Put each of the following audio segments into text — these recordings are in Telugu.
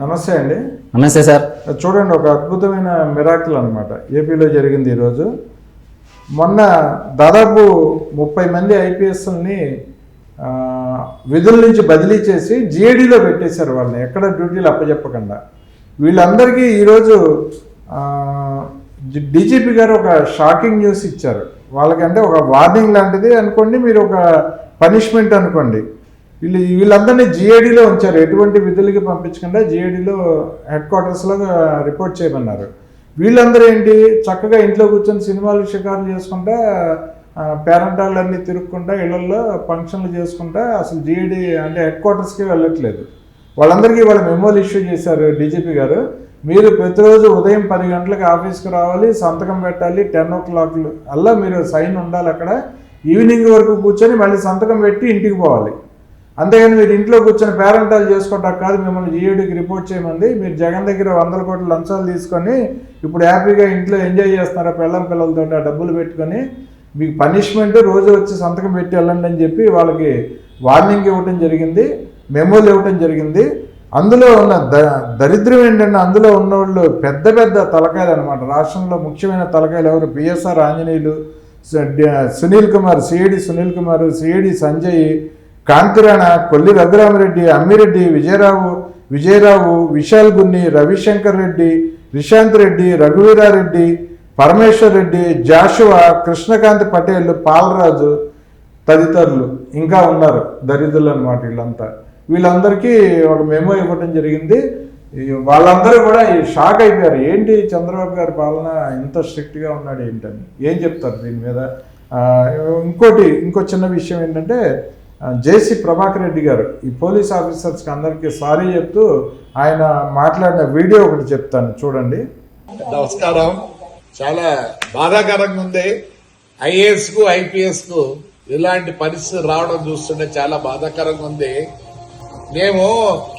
నమస్తే అండి. నమస్తే సార్. చూడండి ఒక అద్భుతమైన మిరాకిల్ అనమాట ఏపీలో జరిగింది ఈరోజు. మొన్న దాదాపు ముప్పై మంది ఐపీఎస్ని విధుల నుంచి బదిలీ చేసి జిఏడిలో పెట్టేశారు వాళ్ళని. ఎక్కడ డ్యూటీలు అప్పచెప్పకుండా వీళ్ళందరికీ ఈరోజు డీజీపీ గారు ఒక షాకింగ్ న్యూస్ ఇచ్చారు. వాళ్ళకంటే ఒక వార్నింగ్ లాంటిది అనుకోండి మీరు ఒక పనిష్మెంట్ అనుకోండి. వీళ్ళు వీళ్ళందరినీ జిఏడిలో ఉంచారు. ఎటువంటి విధులకి పంపించకుండా జిఏడిలో హెడ్ క్వార్టర్స్లో రిపోర్ట్ చేయమన్నారు. వీళ్ళందరూ ఏంటి? చక్కగా ఇంట్లో కూర్చొని సినిమాలు షికారులు చేసుకుంటా పేరెంటాళ్ళన్నీ తిరుక్కుంటా ఇళ్ళలో ఫంక్షన్లు చేసుకుంటా అసలు జిఏడి అంటే హెడ్ క్వార్టర్స్కి వెళ్ళట్లేదు. వాళ్ళందరికీ వాళ్ళ మెమోలు ఇష్యూ చేశారు డీజీపీ గారు. మీరు ప్రతిరోజు ఉదయం పది గంటలకు ఆఫీస్కి రావాలి సంతకం పెట్టాలి టెన్ ఓ క్లాక్ అలా మీరు సైన్ ఉండాలి అక్కడ. ఈవినింగ్ వరకు కూర్చొని మళ్ళీ సంతకం పెట్టి ఇంటికి పోవాలి. అంతేగాని మీరు ఇంట్లో కూర్చొని పేరెంటాలు చేసుకుంటారు కాదు మిమ్మల్ని జీఏడీకి రిపోర్ట్ చేయమంది. మీరు జగన్ దగ్గర వందల కోట్ల లంచాలు తీసుకొని ఇప్పుడు హ్యాపీగా ఇంట్లో ఎంజాయ్ చేస్తున్నారా పిల్లల పిల్లలతో ఆ డబ్బులు పెట్టుకొని? మీకు పనిష్మెంట్ రోజు వచ్చి సంతకం పెట్టి వెళ్ళండి అని చెప్పి వాళ్ళకి వార్నింగ్ ఇవ్వటం జరిగింది మెమోలు ఇవ్వటం జరిగింది. అందులో ఉన్న ద దరిద్రం ఏంటంటే అందులో ఉన్నవాళ్ళు పెద్ద పెద్ద తలకాయలు అనమాట రాష్ట్రంలో ముఖ్యమైన తలకాయలు ఎవరు? PSR Anjaneyulu Sunil Kumar CID Sunil Kumar CID Sanjay Kanthirana Kolli Raghuramareddy Ammireddy Vijayarao Vijayarao Vishal Gunni Ravishankar Reddy Rishant Reddy Raghuveerareddy Parameshwar Reddy Joshua Krishnakant Patel Palaraju తదితరులు ఇంకా ఉన్నారు దరిద్రులు అనమాట వీళ్ళంతా. వీళ్ళందరికీ ఒక మెమో ఇవ్వటం జరిగింది. వాళ్ళందరూ కూడా షాక్ అయిపోయారు. ఏంటి చంద్రబాబు గారి పాలన ఇంత స్ట్రిక్ట్గా ఉన్నాడు ఏంటని? ఏం చెప్తారు దీని మీద? ఇంకోటి ఇంకో చిన్న విషయం ఏంటంటే జేసీ ప్రభాకర్ రెడ్డి గారు ఈ పోలీస్ ఆఫీసర్స్కి అందరికీ సారీ చెప్తూ ఆయన మాట్లాడిన వీడియో ఒకటి చెప్తాను చూడండి. నమస్కారం. చాలా బాధాకరంగా ఉంది. ఐఏఎస్కు ఐపీఎస్కు ఇలాంటి పరిస్థితి రావడం చూస్తుంటే చాలా బాధాకరంగా ఉంది. మేము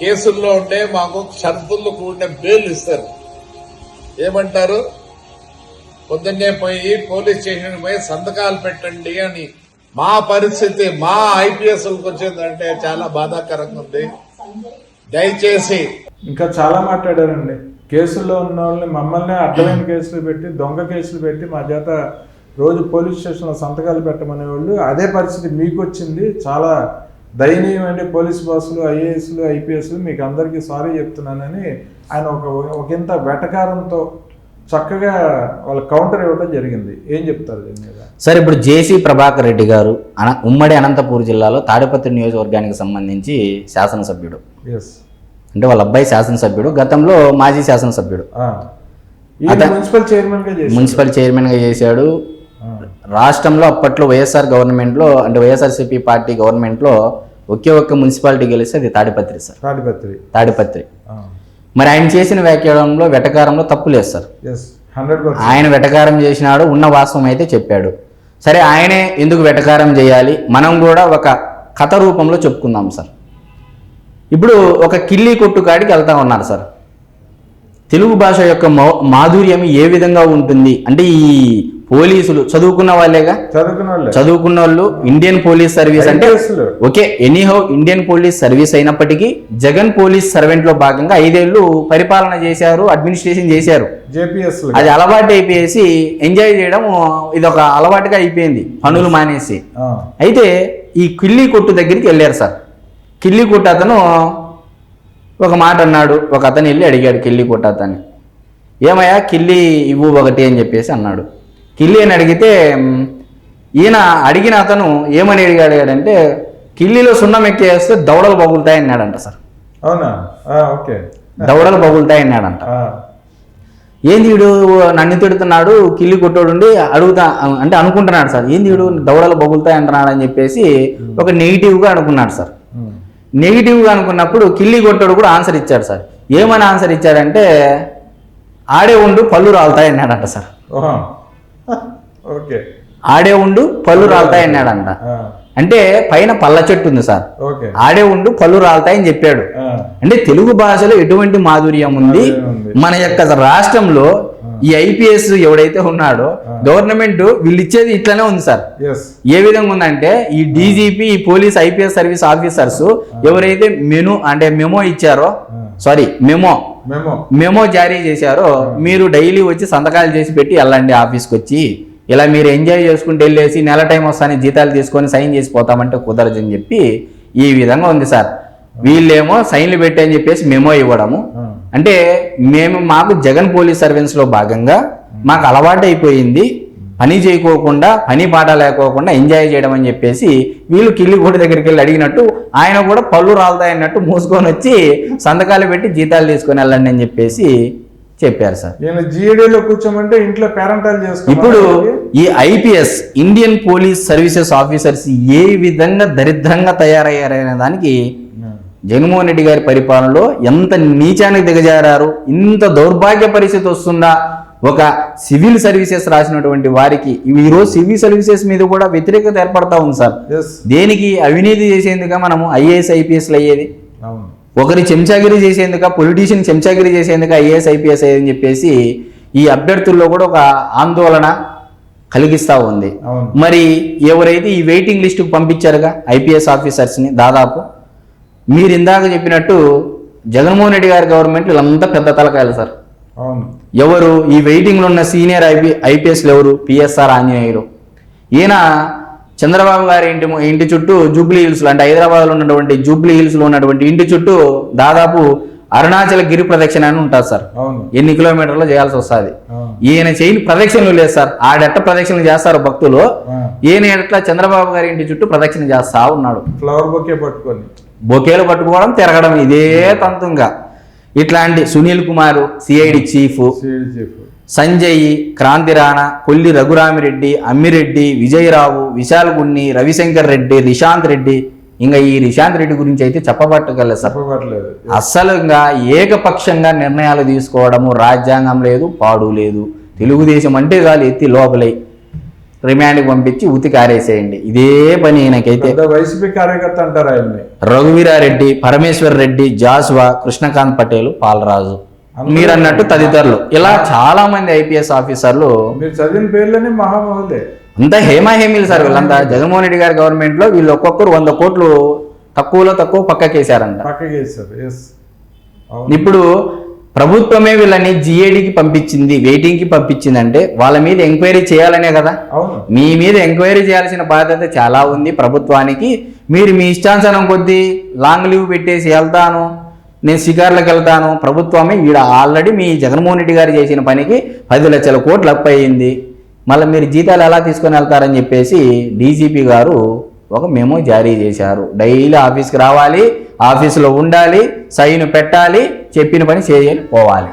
కేసుల్లో ఉంటే మాకు షరతుల్లో కూడిన బెయిల్ ఇస్తారు. ఏమంటారు? పొద్దున్నే పోయి పోలీస్ స్టేషన్ పోయి సంతకాలు పెట్టండి అని మా పరిస్థితి మా ఐపీఎస్ వచ్చిందంటే చాలా బాధాకరంగా ఉంది. దయచేసి. ఇంకా చాలా మాట్లాడారండి. కేసుల్లో ఉన్న వాళ్ళని మమ్మల్ని అడ్డమైన కేసులు పెట్టి దొంగ కేసులు పెట్టి మా చేత రోజు పోలీస్ స్టేషన్లో సంతకాలు పెట్టమనే వాళ్ళు అదే పరిస్థితి మీకు వచ్చింది. చాలా దయనీయమైన పోలీస్ బాసులు ఐఏఎస్లు ఐపీఎస్లు మీకు అందరికీ సారీ చెప్తున్నానని ఆయన ఒక ఒకంత వెటకారంతో చక్కగా వాళ్ళ కౌంటర్ ఇవ్వడం జరిగింది. ఏం చెప్తారు దీని మీద? సార్ ఇప్పుడు జేసీ ప్రభాకర్ రెడ్డి గారు అన ఉమ్మడి అనంతపూర్ జిల్లాలో తాడిపత్రి నియోజకవర్గానికి సంబంధించి శాసనసభ్యుడు. ఎస్ అంటే వాళ్ళ అబ్బాయి శాసనసభ్యుడు గతంలో మాజీ శాసనసభ్యుడు. మున్సిపల్ చైర్మన్గా చేసి మున్సిపల్ చైర్మన్గా చేశాడు. రాష్ట్రంలో అప్పట్లో వైఎస్ఆర్ గవర్నమెంట్లో అంటే వైఎస్ఆర్సీపీ పార్టీ గవర్నమెంట్లో ఒకే ఒక్క మున్సిపాలిటీ గెలిస్తే అది తాడిపత్రి సార్. తాడిపత్రి. తాడిపత్రి. మరి ఆయన చేసిన వ్యాఖ్యానంలో వెటకారంలో తప్పు లేదు సార్. ఆయన వెటకారం చేసినాడు ఉన్న వాస్తవం అయితే చెప్పాడు. సరే ఆయనే ఎందుకు వెటకారం చేయాలి? మనం కూడా ఒక కథ రూపంలో చెప్పుకుందాం సార్. ఇప్పుడు ఒక కిల్లి కొట్టు కాడికి వెళ్తా ఉన్నారు సార్. తెలుగు భాష యొక్క మాధుర్యం ఏ విధంగా ఉంటుంది? అంటే ఈ పోలీసులు చదువుకున్న వాళ్ళేగా? చదువుకున్న వాళ్ళే చదువుకున్న వాళ్ళు ఇండియన్ పోలీస్ సర్వీస్ అంటే. Okay anyhow Indian police service అయినప్పటికీ జగన్ పోలీస్ సర్వెంట్లో భాగంగా ఐదేళ్ళు పరిపాలన చేశారు అడ్మినిస్ట్రేషన్ చేశారు. జేపీఎస్ అది అలవాటు అయిపోయేసి ఎంజాయ్ చేయడం ఇది ఒక అలవాటుగా అయిపోయింది పనులు మానేసి. అయితే ఈ కిల్లి కొట్టు దగ్గరికి వెళ్ళారు సార్. కిల్లి కొట్టు అతను ఒక మాట అన్నాడు ఒక అతను వెళ్ళి అడిగాడు కిల్లి కొట్టు అతన్ని. ఏమయ్యా కిల్లి ఇవ్వు ఒకటి అని చెప్పేసి అన్నాడు. కిల్లి అని అడిగితే ఈయన అడిగిన అతను ఏమని అడిగాడంటే కిల్లీలో సున్నం ఎక్కేస్తే దవడలు పగులుతాయి అన్నాడంట సార్. అవునా? ఓకే. దవడలు పగులుతాయి అన్నాడంట ఏంది వీడు నన్ను తిడుతున్నాడు కిల్లి కొట్టోడుండి అడుగుతా అంటే అనుకుంటున్నాడు సార్. ఏంది వీడు దవడలు బగులుతాయి అంటున్నాడు అని చెప్పేసి ఒక నెగిటివ్గా అనుకున్నాడు సార్. నెగిటివ్గా అనుకున్నప్పుడు కిల్లి కొట్టోడు కూడా ఆన్సర్ ఇచ్చాడు సార్. ఏమని ఆన్సర్ ఇచ్చాడంటే ఆడే ఉండు పళ్ళు రాలుతాయి అన్నాడంట సార్ ఆడే ఉండు పళ్ళు రాలుతాయి అన్నాడంట. అంటే పైన పళ్ళ చెట్టు ఉంది సార్. ఆడే ఉండు పళ్ళు రాలుతాయని చెప్పాడు. అంటే తెలుగు భాషలో ఎటువంటి మాధుర్యం ఉంది. మన యొక్క రాష్ట్రంలో ఈ ఐపీఎస్ ఎవడైతే ఉన్నాడో గవర్నమెంట్ వీళ్ళు ఇచ్చేది ఇట్లానే ఉంది సార్. ఏ విధంగా ఉందంటే ఈ డీజీపీ ఈ పోలీస్ ఐపీఎస్ సర్వీస్ ఆఫీసర్స్ ఎవరైతే మెను అంటే మెమో ఇచ్చారో సారీ మెమో మేము. మెమో జారీ చేశారో మీరు డైలీ వచ్చి సంతకాలు చేసి పెట్టి వెళ్ళండి ఆఫీస్కి వచ్చి. ఇలా మీరు ఎంజాయ్ చేసుకుంటూ వెళ్ళేసి నెల టైం వస్తానే జీతాలు తీసుకొని సైన్ చేసి పోతామంటే కుదరదని చెప్పి ఈ విధంగా ఉంది సార్. వీళ్ళేమో సైన్లు పెట్టి అని చెప్పేసి మెమో ఇవ్వడము. అంటే మేము మాకు జగన్ పోలీస్ సర్వీస్లో భాగంగా మాకు అలవాటు అయిపోయింది. పని చేయకోకుండా పని పాట లేకోకుండా ఎంజాయ్ చేయడం అని చెప్పేసి వీళ్ళు కిల్లిగూడి దగ్గరికి వెళ్ళి అడిగినట్టు ఆయన కూడా పళ్ళు రాలుతాయన్నట్టు మూసుకొని వచ్చి సంతకాలు పెట్టి జీతాలు తీసుకొని వెళ్ళండి అని చెప్పేసి చెప్పారు సార్. ఈయన జీఏడీలో కూర్చోమంటే ఇంట్లో పేరెంటాలు చేసుకో ఇప్పుడు ఈ IPS Indian police services officers ఏ విధంగా దరిద్రంగా తయారయ్యారనే దానికి జగన్మోహన్ రెడ్డి గారి పరిపాలనలో ఎంత నీచానికి దిగజారారు ఇంత దౌర్భాగ్య పరిస్థితి వస్తుందా? ఒక సివిల్ సర్వీసెస్ రాసినటువంటి వారికి ఈ రోజు సివిల్ సర్వీసెస్ మీద కూడా వ్యతిరేకత ఏర్పడతా ఉంది సార్. దేనికి అవినీతి చేసేందుక మనము ఐఏఎస్ ఐపీఎస్లు అయ్యేది? అవును. ఒకరి చెంచాగిరి చేసేందుక పొలిటీషియన్ చెంచాగిరి చేసేందుక ఐఏఎస్ ఐపీఎస్ అయ్యేదని చెప్పేసి ఈ అభ్యర్థుల్లో కూడా ఒక ఆందోళన కలిగిస్తూ ఉంది. మరి ఎవరైతే ఈ వెయిటింగ్ లిస్టుకు పంపించారుగా ఐపీఎస్ ఆఫీసర్స్ని దాదాపు మీరు ఇందాక చెప్పినట్టు జగన్మోహన్ రెడ్డి గారి గవర్నమెంట్ వీళ్ళంతా పెద్ద తలకాయలు సార్. ఎవరు ఈ వెయిటింగ్లో ఉన్న సీనియర్ ఐపీ ఐపీఎస్లు ఎవరు? పిఎస్ఆర్ ఆంజనేయులు. ఈయన చంద్రబాబు గారి ఇంటి ఇంటి చుట్టూ జూబ్లీ హిల్స్లో అంటే హైదరాబాద్లో ఉన్నటువంటి జూబ్లీ హిల్స్లో ఉన్నటువంటి ఇంటి చుట్టూ దాదాపు అరుణాచల గిరి ప్రదక్షిణ అని ఉంటుంది సార్. ఎన్ని కిలోమీటర్లు చేయాల్సి వస్తుంది? ఈయన చేయని ప్రదక్షిణలు లేదు సార్. ఆడెట్ట ప్రదక్షిణలు చేస్తారు భక్తులు. ఈయన ఎట్లా చంద్రబాబు గారి ఇంటి చుట్టూ ప్రదక్షిణ చేస్తా ఉన్నాడు. ఫ్లవర్ బొకే పట్టుకొని. బొకేలు పట్టుకోవడం తిరగడం ఇదే తంతుంగా. ఇట్లాంటి Sunil Kumar CID chief. CID chief. Sanjay Kranthi Rana Kolli Raghuramireddy Ammireddy Vijayarao Vishal Gunni Ravishankar Reddy Rishant Reddy. ఇంకా ఈ రిషాంత్ రెడ్డి గురించి అయితే చెప్పబట్టగలదు సార్. చెప్పబట్టలేదు. అస్సలు ఇంకా ఏకపక్షంగా నిర్ణయాలు తీసుకోవడము రాజ్యాంగం లేదు పాడు లేదు. తెలుగుదేశం అంటే చాలు ఎత్తి లోపలై. రిమాండ్కి పంపించి ఉతికి ఆరేసేయండి ఇదే పని ఈయనకైతే. పెద్ద వైసీపీ కార్యకర్త అంటారు ఆయన్ని. రఘువీరారెడ్డి పరమేశ్వర్ రెడ్డి జాసువా కృష్ణకాంత్ పటేల్ పాలరాజు. మీరు అన్నట్టు తదితరులు. ఇలా చాలా మంది ఐపీఎస్ ఆఫీసర్లు మీరు చదివిన పేర్లని మహామహులే. అంతా హేమాహేమీలు సార్ వీళ్ళంతా జగన్మోహన్ రెడ్డి గారి గవర్నమెంట్లో వీళ్ళు ఒక్కొక్కరు వంద కోట్లు తక్కువలో తక్కువ పక్కకేశారంట. పక్కకి వేస్తారు ఎస్ అవును. ఇప్పుడు ప్రభుత్వమే వీళ్ళని జిఏడికి పంపించింది వెయిటింగ్కి పంపించింది అంటే వాళ్ళ మీద ఎంక్వైరీ చేయాలనే కదా. మీ మీద ఎంక్వైరీ చేయాల్సిన బాధ్యత చాలా ఉంది ప్రభుత్వానికి. మీరు మీ ఇష్టానుసారం కొద్దీ లాంగ్ లీవ్ పెట్టేసి వెళ్తాను. నేను షికార్లకు వెళ్తాను. ప్రభుత్వమే ఈడ ఆల్రెడీ మీ జగన్మోహన్ రెడ్డి గారు చేసిన పనికి పది లక్షల కోట్లు అప్పు అయ్యింది మళ్ళీ మీరు జీతాలు ఎలా తీసుకొని వెళ్తారని చెప్పేసి డీజీపీ గారు ఒక మెమో జారీ చేశారు. డైలీ ఆఫీస్కి రావాలి ఆఫీసులో ఉండాలి సైన్ పెట్టాలి చెప్పిన పని చేయాలి పోవాలి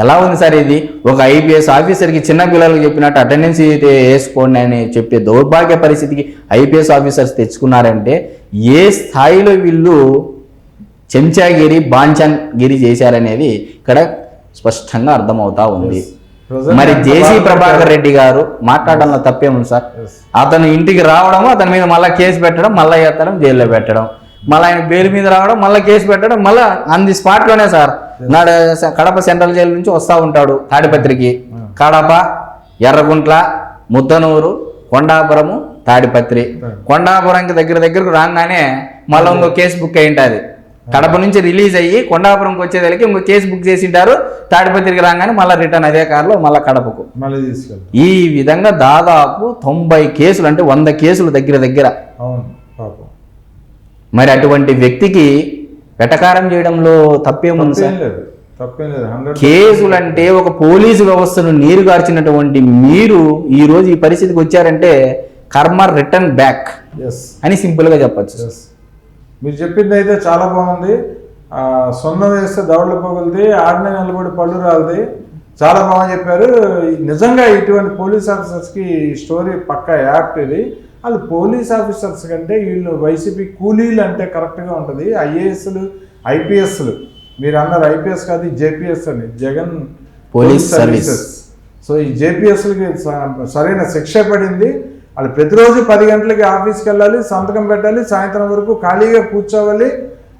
ఎలా ఉంది సార్ ఇది? ఒక ఐపీఎస్ ఆఫీసర్కి చిన్న పిల్లలకు చెప్పినట్టు అటెండెన్స్ అయితే వేసుకోండి అని చెప్పే దౌర్భాగ్య పరిస్థితికి ఐపీఎస్ ఆఫీసర్స్ తెచ్చుకున్నారంటే ఏ స్థాయిలో వీళ్ళు చెంచాగిరి బాంఛాగిరి చేశారనేది ఇక్కడ స్పష్టంగా అర్థమవుతా ఉంది. మరి జేసీ ప్రభాకర్ రెడ్డి గారు మాట్లాడడంలో తప్పేముంది సార్. అతను ఇంటికి రావడం అతని మీద మళ్ళీ కేసు పెట్టడం మళ్ళీ ఎత్తడం జైల్లో పెట్టడం మళ్ళీ ఆయన బెయిల్ మీద రావడం మళ్ళీ కేసు పెట్టడం మళ్ళీ ఆన్ ది స్పాట్లోనే సార్. నాడు కడప సెంట్రల్ జైలు నుంచి వస్తూ ఉంటాడు తాడిపత్రికి. కడప ఎర్రగుంట్ల ముద్దనూరు కొండాపురము తాడిపత్రి. కొండాపురంకి దగ్గర దగ్గరకు రాగానే మళ్ళీ ఇంకో కేసు బుక్ అయి ఉంటుంది కడప నుంచి రిలీజ్ అయ్యి కొండాపురంకి వచ్చేదానికి ఇంకో కేసు బుక్ చేసి ఉంటారు తాడిపత్రికి రాగానే మళ్ళీ రిటర్న్ అదే కారులో మళ్ళీ కడపకు. మళ్ళీ ఈ విధంగా దాదాపు తొంభై కేసులు అంటే వంద కేసులు దగ్గర దగ్గర. మరి అటువంటి వ్యక్తికి వెటకారం చేయడంలో తప్పేముంది తప్పేం సార్? కేసులు అంటే ఒక పోలీసు వ్యవస్థను నీరుగార్చినటువంటి మీరు ఈ రోజు ఈ పరిస్థితికి వచ్చారంటే కర్మ రిటర్న్ బ్యాక్ అని సింపుల్గా చెప్పొచ్చు మీరు చెప్పింది అయితే చాలా బాగుంది. సున్నం వేస్తే దవడలు పగులుది ఆడనే నిలబడి పళ్ళు రాలది చాలా బాగా చెప్పారు. నిజంగా ఇటువంటి పోలీస్ ఆఫీసర్స్కి ఈ స్టోరీ పక్క యాప్ట్ ఇది. అది పోలీస్ ఆఫీసర్స్ కంటే వీళ్ళు వైసీపీ కూలీలు అంటే కరెక్ట్గా ఉంటుంది. ఐఏఎస్లు ఐపీఎస్లు. మీరు అన్నారు ఐపీఎస్ కాదు జేపీఎస్ అని. Jagan police services. సో ఈ జేపీఎస్లకి సరైన శిక్ష పడింది. వాళ్ళు ప్రతిరోజు పది గంటలకి ఆఫీస్కి వెళ్ళాలి సంతకం పెట్టాలి సాయంత్రం వరకు ఖాళీగా కూర్చోవాలి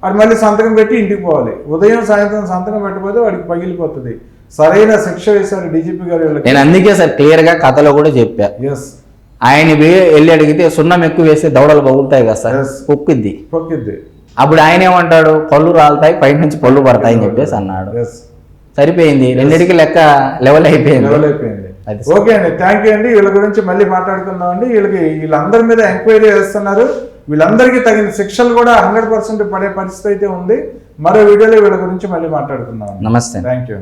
అది మళ్ళీ సంతకం పెట్టి ఇంటికి పోవాలి. ఉదయం సాయంత్రం సంతకం పెట్టకపోతే వాడికి పగిలిపోతుంది. సరైన శిక్ష వేశారు డీజీపీ గారు నేను అందుకే సార్ క్లియర్గా కథలో కూడా చెప్పా. ఎస్ ఆయన వెళ్ళి అడిగితే సున్నం ఎక్కువ వేస్తే దవడలు పగులుతాయి కదా సార్. ఒప్పిద్ది పొక్కిద్ది. అప్పుడు ఆయన ఏమంటాడు? పళ్ళు రాలుతాయి పై నుంచి పళ్ళు పడతాయి అని చెప్పేసి అన్నాడు. సరిపోయింది. రెండింటికి లెక్క లెవెల్ అయిపోయింది. లెవెల్ అయిపోయింది. ఓకే అండి థ్యాంక్ యూ అండి. వీళ్ళ గురించి మళ్ళీ మాట్లాడుకుందాం అండి వీళ్ళకి వీళ్ళందరి మీద ఎంక్వైరీ చేస్తున్నారు. వీళ్ళందరికీ తగిన శిక్షలు కూడా హండ్రెడ్ పర్సెంట్ పడే పరిస్థితి అయితే ఉంది. మరో వీడియోలో వీళ్ళ గురించి మళ్ళీ మాట్లాడుకుందాం నమస్తే. Thank you